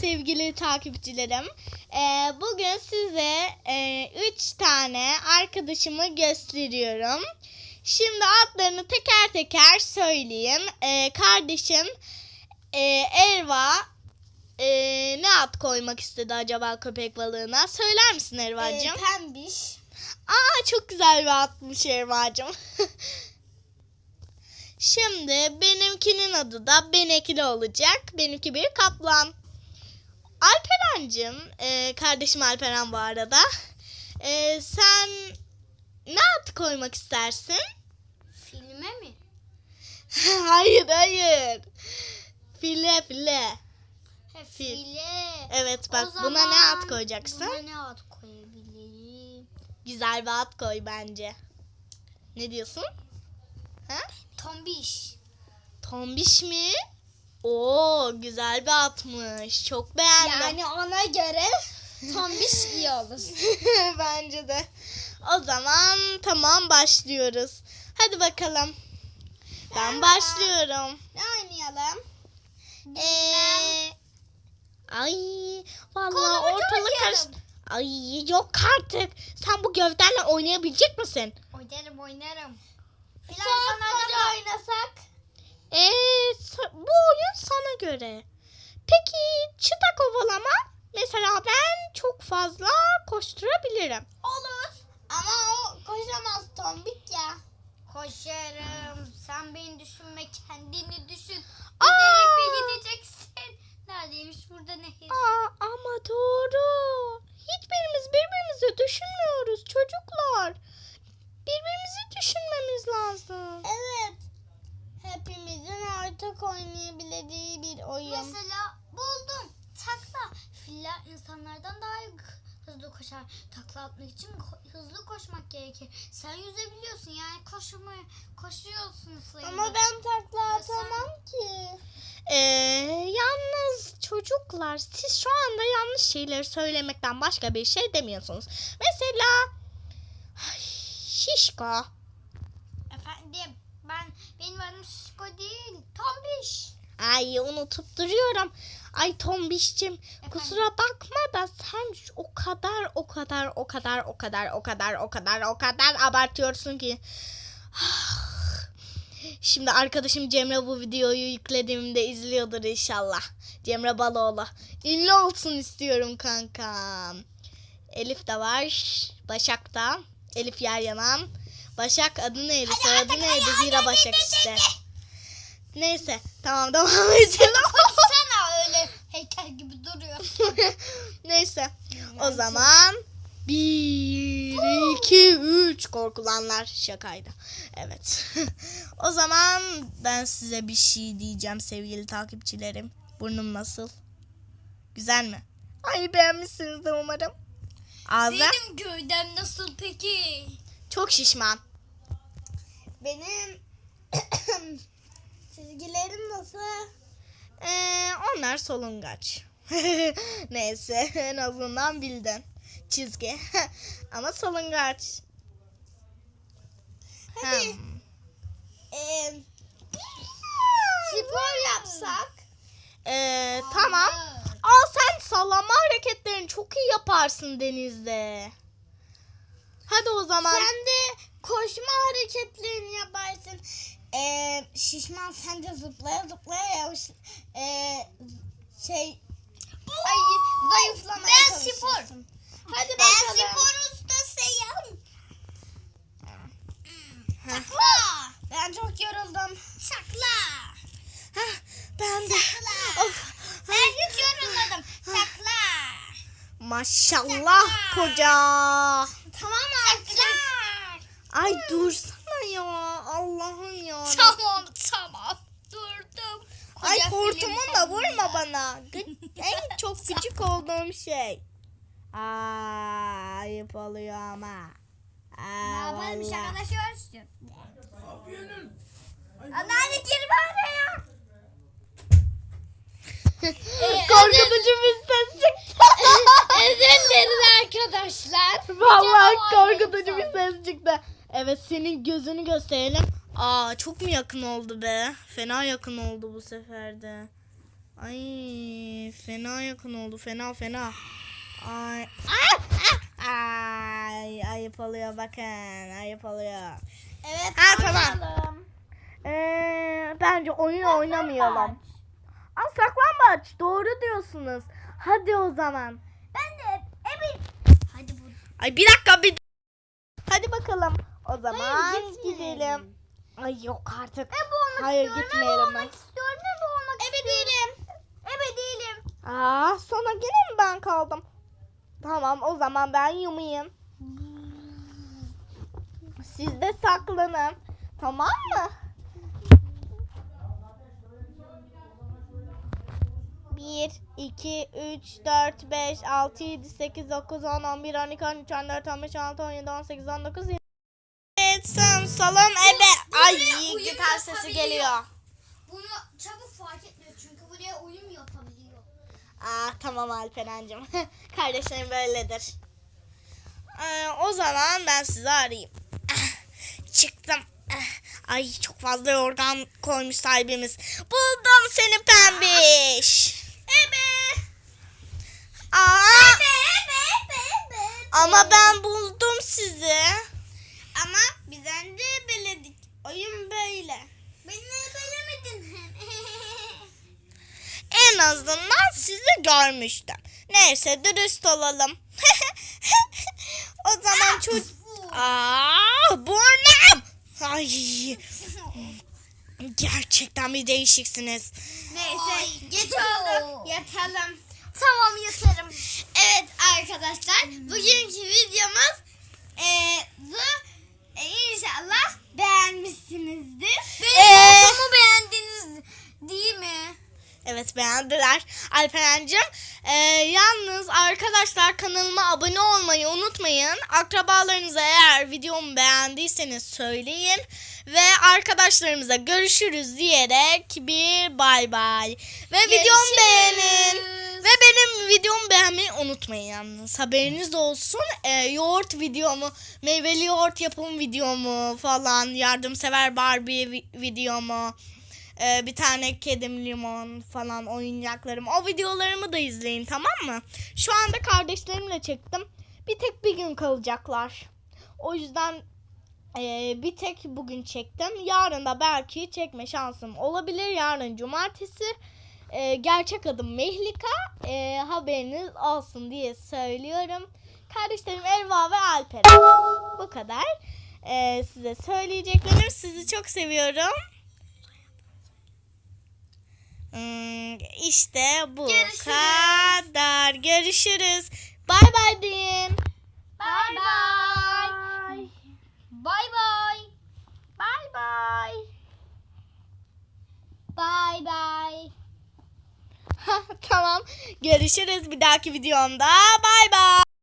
sevgili takipçilerim. Ee, bugün size e, üç tane arkadaşımı gösteriyorum. Şimdi adlarını teker teker söyleyeyim. Ee, kardeşim e, Erva e, ne ad koymak istedi acaba köpek balığına? Söyler misin Erva'cığım? Ee, pembiş. Aa çok güzel bir atmış Erva'cığım. Şimdi benimkinin adı da Benekli olacak. Benimki bir kaplan. Alperen'cim, e, kardeşim Alperen bu arada. E, sen ne ad koymak istersin? Filme mi? hayır hayır. File file. He, Fil. file. Evet bak O buna ne ad koyacaksın? Buna ne ad koyabilirim? Güzel bir ad koy bence. Ne diyorsun? Ha? Tombiş. Tombiş mi? Oo güzel bir atmış. Çok beğendim. Yani ona göre tombiş iyi olur. Bence de. O zaman tamam başlıyoruz. Hadi bakalım. Ben başlıyorum. Ne oynayalım? Ee, ay vallahi Kolumucu ortalık karış. oynayalım. Ay yok artık. Sen bu gövdenle oynayabilecek misin? Oynarım oynarım. Filan sanatları oynasak. Sa- bu oyun sana göre. Peki çıta kovalama? Mesela ben çok fazla koşturabilirim. Olur. Ama o koşamaz tombik ya. Koşarım. Sen beni düşünme kendini düşün. Aa! Üzerime gideceksin. Neredeymiş burada nehir? Aa, ama doğru. Hiçbirimiz birbirimizi düşünmüyoruz çocuklar. Birbirimizi düşünmemiz lazım. Evet. Ortak oynayabileceği bir oyun. Mesela buldum. Takla. Filler insanlardan daha hızlı koşar. Takla atmak için ko- hızlı koşmak gerekir. Sen yüzebiliyorsun yani koşmayı koşuyorsun sayılır. Ama ben takla atamam ki. Ee, yalnız çocuklar siz şu anda yanlış şeyleri söylemekten başka bir şey demiyorsunuz. Mesela ay, şişko. Efendim ben benim adım Şişko değil. Tombiş. Ay unutup duruyorum. Ay Tombiş'cim kusura bakma da sen o kadar o kadar o kadar o kadar o kadar o kadar o kadar abartıyorsun ki. Şimdi arkadaşım Cemre bu videoyu yüklediğimde izliyordur inşallah. Cemre Baloğlu. Ünlü olsun istiyorum kankam. Elif de var. Başak da. Elif Yaryanan. Başak adı neydi? Soyadı neydi? Hira Başak işte. Neyse tamam devam edelim. Koşsana öyle heykel gibi duruyorsun. Neyse o zaman bir, iki, üç korkulanlar şakaydı. Evet. o zaman ben size bir şey diyeceğim sevgili takipçilerim. Burnum nasıl? Güzel mi? Ay beğenmişsiniz de umarım. Ağzı Benim gövdem nasıl peki? Çok şişman. Benim çizgilerim nasıl? Ee, onlar solungaç. Neyse en azından bildin. Çizgi. Ama solungaç. Hadi. Hmm. Ee, spor yapsak. Ee, tamam. Aa sen sallama hareketlerini çok iyi yaparsın denizde. Hadi o zaman. Sen de koşma hareketlerini yaparsın. Ee, şişman sen de zıplaya zıplaya yavuş, ee, şey ay, zayıflamaya Ben çalışırsın. Hadi Ben bakalım. spor ustasıyım. Heh. Takla. Ben çok yoruldum. Takla. Heh, ben de. Takla. Of. Ben hiç yorulmadım. Takla. Maşallah koca. Ay dursana ya. Allah'ım ya. Tamam tamam. Durdum. Ay Koca hortumun film da vurma bana. En çok küçük olduğum şey. Aa, ayıp oluyor ama. Aa, Ne yapalım şakalaşıyoruz. Anneanne girme araya. Korkutucu bir ses çıktı. Özür dilerim arkadaşlar. Vallahi korkutucu bir ses çıktı. Evet senin gözünü gösterelim. Aa çok mu yakın oldu be? Fena yakın oldu bu sefer de. Ay fena yakın oldu. Fena fena. Ay. Ah, ah, Ay ayıp oluyor bakın. Ayıp oluyor. Evet. Ha, tamam. Ee, bence oyun oynamayalım. Aa, saklambaç. Doğru diyorsunuz. Hadi o zaman. Ben de evet. Hadi bu. Ay bir dakika bir Hadi bakalım. O zaman Hayır, gitmeyelim. gidelim. Ay yok artık. Ebe olmak Hayır istiyorum. gitmeyelim. Ebe olmak istiyorum. Ebe olmak Ebe değilim. Ebe değilim. Aa, sonra gene mi ben kaldım? Tamam o zaman ben yumayım. Siz de saklanın. Tamam mı? Bir, iki, üç, dört, beş, altı, yedi, sekiz, dokuz, on, on bir, on iki, on üç, on dört, on beş, on altı, on yedi, on sekiz, on dokuz, salon ebe. Ay gitar sesi geliyor. Bunu çabuk fark etmiyor çünkü buraya uyum yapabiliyor. Aa tamam Alperen'cim. Kardeşlerim böyledir. Ee, o zaman ben sizi arayayım. Ah, Çıktım. Ah, Ay çok fazla yorgan koymuş sahibimiz. Buldum seni pembiş. Ebe. Aa, ama ben buldum sizi. Ama bizden de beledik. Oyun böyle. Beni belemedin hem. En azından sizi görmüştüm. Neyse dürüst olalım. o zaman çocuk... Aa, burnum. Ay, gerçekten bir değişiksiniz. Neyse geç oldu. Yatalım. Tamam yatarım. Evet arkadaşlar bugünkü videomuz eee bu e, inşallah beğenmişsinizdir. Benim Ee? beğendiniz değil mi? Evet beğendiler. Alperen'cim e, yalnız arkadaşlar kanalıma abone olmayı unutmayın. Akrabalarınıza eğer videomu beğendiyseniz söyleyin. Ve arkadaşlarımıza görüşürüz diyerek bir bay bay. Ve videomu beğenin. Ve benim videomu beğenmeyi unutmayın yalnız. Haberiniz olsun. E, yoğurt videomu, meyveli yoğurt yapım videomu falan, yardımsever Barbie vi- videomu, e, bir tane kedim limon falan oyuncaklarım. O videolarımı da izleyin tamam mı? Şu anda kardeşlerimle çektim. Bir tek bir gün kalacaklar. O yüzden e, bir tek bugün çektim. Yarın da belki çekme şansım olabilir. Yarın cumartesi. E, gerçek adım Mehlika. E, haberiniz olsun diye söylüyorum. Kardeşlerim Erva ve Alperen. Bu kadar. E, size söyleyeceklerim. Sizi çok seviyorum. Hmm, işte bu Görüşürüz. kadar. Görüşürüz. Bay bay deyin. Bye bye. Bye bye. Bay bay. Bye bye. tamam. Görüşürüz bir dahaki videomda. Bay bay.